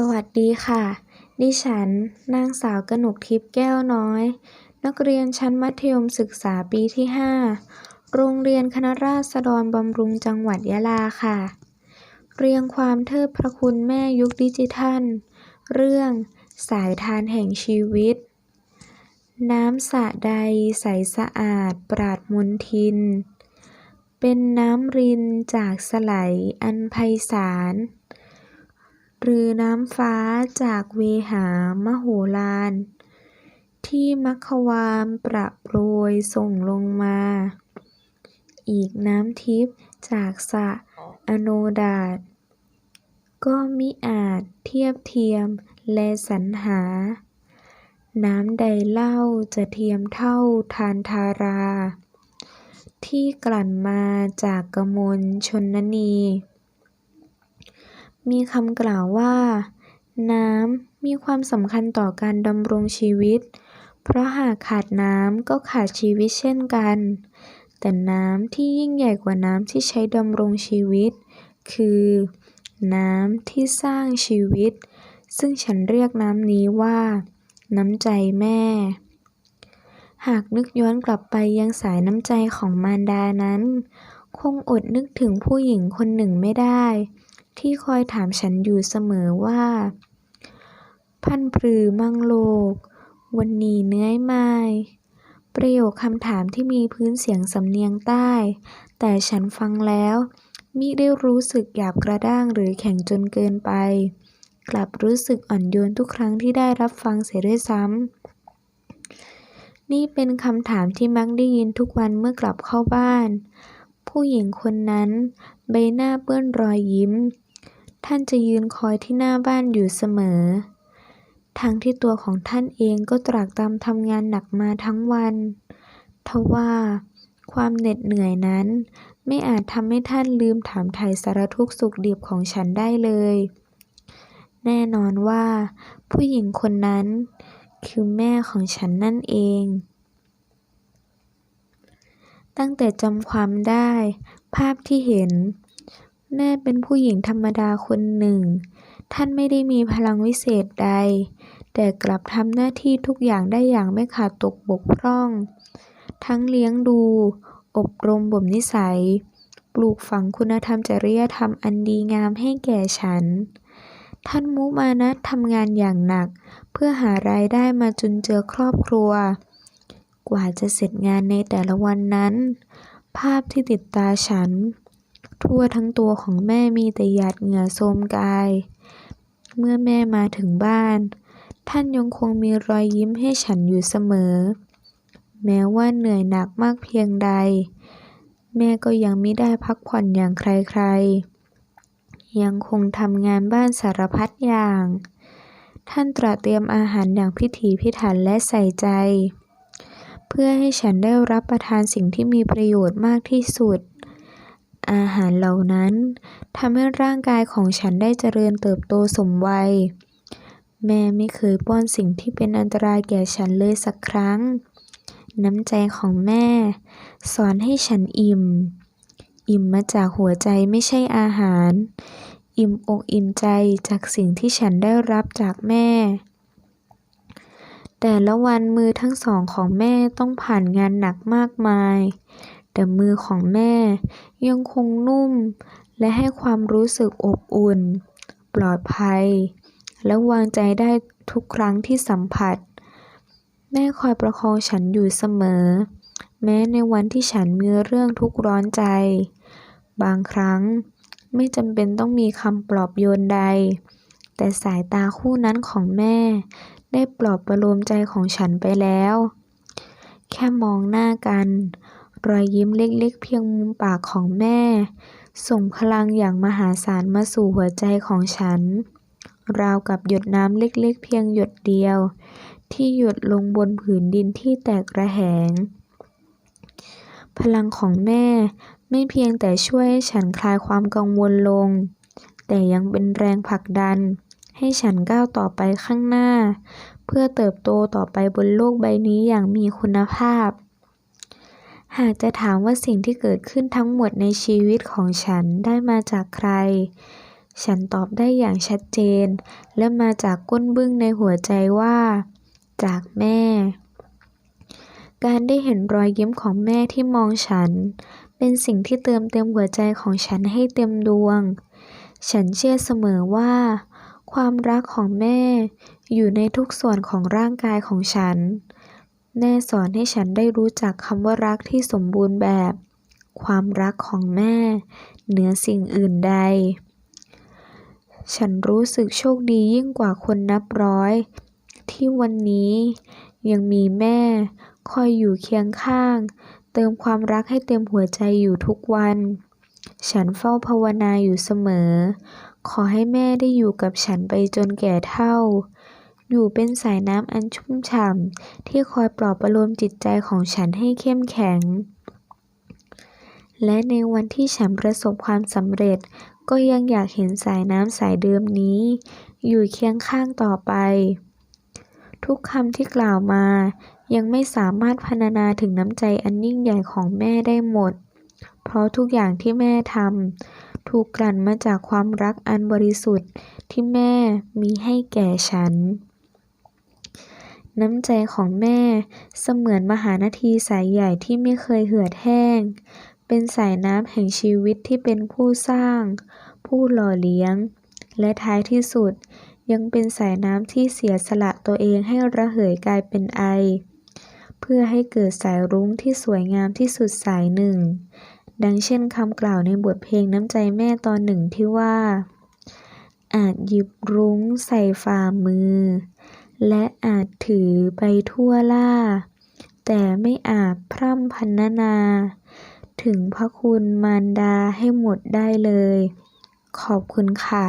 สวัสดีค่ะ ดิฉัน นางสาวกนกทิพย์แก้วน้อย นักเรียนชั้นมัธยมศึกษาปีที่ 5 โรงเรียนคณะราษฎรบำรุงจังหวัดยะลาค่ะ เรียงความเทิดพระคุณแม่ยุคดิจิทัล เรื่องสายทานแห่งชีวิต น้ำสระใดใสสะอาดปราดมนทิน เป็นน้ำรินจากสไหลอันไพศาล หรือน้ำฟ้าจากเวหามโหฬารที่มัคความประโปรยส่งลงมา อีกน้ำทิพย์จากสะอโนดาตก็มิอาจเทียบเทียมและสรรหา น้ำใดเล่าจะเทียมเท่าทานทารา ที่กลั่นมาจากกมลชนนี มีคำกล่าวว่า น้ำมีความสำคัญต่อการดำรงชีวิต เพราะหากขาดน้ำก็ขาดชีวิตเช่นกัน แต่น้ำที่ยิ่งใหญ่กว่าน้ำที่ใช้ดำรงชีวิต คือ น้ำที่สร้างชีวิต ซึ่งฉันเรียกน้ำนี้ว่า น้ำใจแม่หากนึกย้อนกลับไปยังสายน้ำใจของมารดานั้น คงอดนึกถึงผู้หญิงคนหนึ่งไม่ได้ ที่คอยถามฉันอยู่เสมอว่า พันปรือมังโลก วันนี้เนื่อยไหมประโยคคำถามที่มีพื้นเสียงสำเนียงใต้ แต่ฉันฟังแล้วมิได้รู้สึกหยาบกระด้างหรือแข็งจนเกินไป กลับรู้สึกอ่อนโยนทุกครั้งที่ได้รับฟังเสียด้วยซ้ำ นี่เป็นคำถามที่มักได้ยินทุกวันเมื่อกลับเข้าบ้าน ผู้หญิงคนนั้น ใบหน้าเปื้อนรอยยิ้ม ท่านจะยืนคอยที่หน้าบ้านอยู่เสมอ ทั้งที่ตัวของท่านเองก็ตรากตรำทำงานหนักมาทั้งวัน ทว่าความเหน็ดเหนื่อยนั้น ไม่อาจทำให้ท่านลืมถามไถ่สารทุกข์สุขดิบของฉันได้เลย แน่นอนว่า ผู้หญิงคนนั้น คือแม่ของฉันนั่นเอง ตั้งแต่จำความได้ ภาพที่เห็น แม่เป็นผู้หญิงธรรมดาคนหนึ่ง ท่านไม่ได้มีพลังวิเศษใด แต่กลับทำหน้าที่ทุกอย่างได้อย่างไม่ขาดตกบกพร่อง ทั้งเลี้ยงดู อบรมบ่มนิสัย ปลูกฝังคุณธรรมจริยธรรมอันดีงามให้แก่ฉัน ท่านมุมานะทำงานอย่างหนัก เพื่อหารายได้มาจุนเจือครอบครัว กว่าจะเสร็จงานในแต่ละวันนั้น ภาพที่ติดตาฉัน ทั่วทั้งตัวของแม่มีแต่หยาดเหงื่อโทมกาย เมื่อแม่มาถึงบ้าน ท่านยังคงมีรอยยิ้มให้ฉันอยู่เสมอ แม้ว่าเหนื่อยหนักมากเพียงใด แม่ก็ยังไม่ได้พักผ่อนอย่างใครๆ ยังคงทำงานบ้านสารพัดอย่างท่านตระเตรียมอาหารอย่างพิถีพิถันและใส่ใจ พื่อให้ฉันได้รับประทานสิ่งที่มีประโยชน์มากที่สุด อาหารเหล่านั้นทำให้ร่างกายของฉันได้เจริญเติบโตสมวัย แม่ไม่เคยป้อนสิ่งที่เป็นอันตรายแก่ฉันเลยสักครั้ง น้ำใจของแม่ สอนให้ฉันอิ่ม อิ่มมาจากหัวใจไม่ใช่อาหาร อิ่มอกอิ่มใจจากสิ่งที่ฉันได้รับจากแม่ แต่ละวันมือทั้งสองของแม่ต้องผ่านงานหนักมากมาย แต่มือของแม่ยังคงนุ่ม และให้ความรู้สึกอบอุ่น ปลอดภัย และวางใจได้ทุกครั้งที่สัมผัส แม่คอยประคองฉันอยู่เสมอ แม้ในวันที่ฉันมีเรื่องทุกข์ร้อนใจ บางครั้งไม่จำเป็นต้องมีคำปลอบโยนใด แต่สายตาคู่นั้นของแม่ ได้ปลอบประโลมใจของฉันไปแล้ว แค่มองหน้ากัน รอยยิ้มเล็กๆ เพียงมุมปากของแม่ ส่งพลังอย่างมหาศาลมาสู่หัวใจของฉัน ราวกับหยดน้ำเล็กๆ เพียงหยดเดียว ที่หยดลงบนผืนดินที่แตกระแหง พลังของแม่ไม่เพียงแต่ช่วยให้ฉันคลายความกังวลลง แต่ยังเป็นแรงผลักดัน ให้ฉันก้าวต่อไปข้างหน้า เพื่อเติบโตต่อไปบนโลกใบนี้อย่างมีคุณภาพ หากจะถามว่าสิ่งที่เกิดขึ้นทั้งหมดในชีวิตของฉันได้มาจากใคร ฉันตอบได้อย่างชัดเจน และมาจากก้นบึ้งในหัวใจว่า จากแม่ การได้เห็นรอยยิ้มของแม่ที่มองฉัน เป็นสิ่งที่เติมเต็มหัวใจของฉันให้เต็มดวง ฉันเชื่อเสมอว่า ความรักของแม่อยู่ในทุกส่วนของร่างกายของฉัน แม่สอนให้ฉันได้รู้จักคำว่ารักที่สมบูรณ์แบบ ความรักของแม่ เหนือสิ่งอื่นใด ฉันรู้สึกโชคดียิ่งกว่าคนนับร้อย ที่วันนี้ยังมีแม่คอยอยู่เคียงข้าง เติมความรักให้เต็มหัวใจอยู่ทุกวัน ฉันเฝ้าภาวนาอยู่เสมอ ขอให้แม่ได้อยู่กับฉันไปจนแก่เฒ่า อยู่เป็นสายน้ำอันชุ่มฉ่ำที่คอยปลอบประโลมจิตใจของฉันให้เข้มแข็ง และในวันที่ฉันประสบความสำเร็จ ก็ยังอยากเห็นสายน้ำสายเดิมนี้ อยู่เคียงข้างต่อไป ทุกคำที่กล่าวมายังไม่สามารถพรรณนาถึงน้ำใจอันยิ่งใหญ่ของแม่ได้หมด เพราะทุกอย่างที่แม่ทำถูกกลั่นมาจากความรักอันบริสุทธิ์ที่แม่มีให้แก่ฉัน น้ำใจของแม่เสมือนมหานาทีสายใหญ่ที่ไม่เคยเหือดแห้ง เป็นสายน้ำแห่งชีวิตที่เป็นผู้สร้าง ผู้หล่อเลี้ยง และท้ายที่สุดยังเป็นสายน้ำที่เสียสละตัวเองให้ระเหยกลายเป็นไอ เพื่อให้เกิดสายรุ้งที่สวยงามที่สุดสายหนึ่ง ดังเช่นคำกล่าวในบทเพลงน้ำใจแม่ตอนหนึ่งที่ว่า อาจหยิบรุ้งใส่ฝ่ามือ และอาจถือไปทั่วล่า แต่ไม่อาจพร่ำพรรณนา ถึงพระคุณมารดาให้หมดได้เลย ขอบคุณค่ะ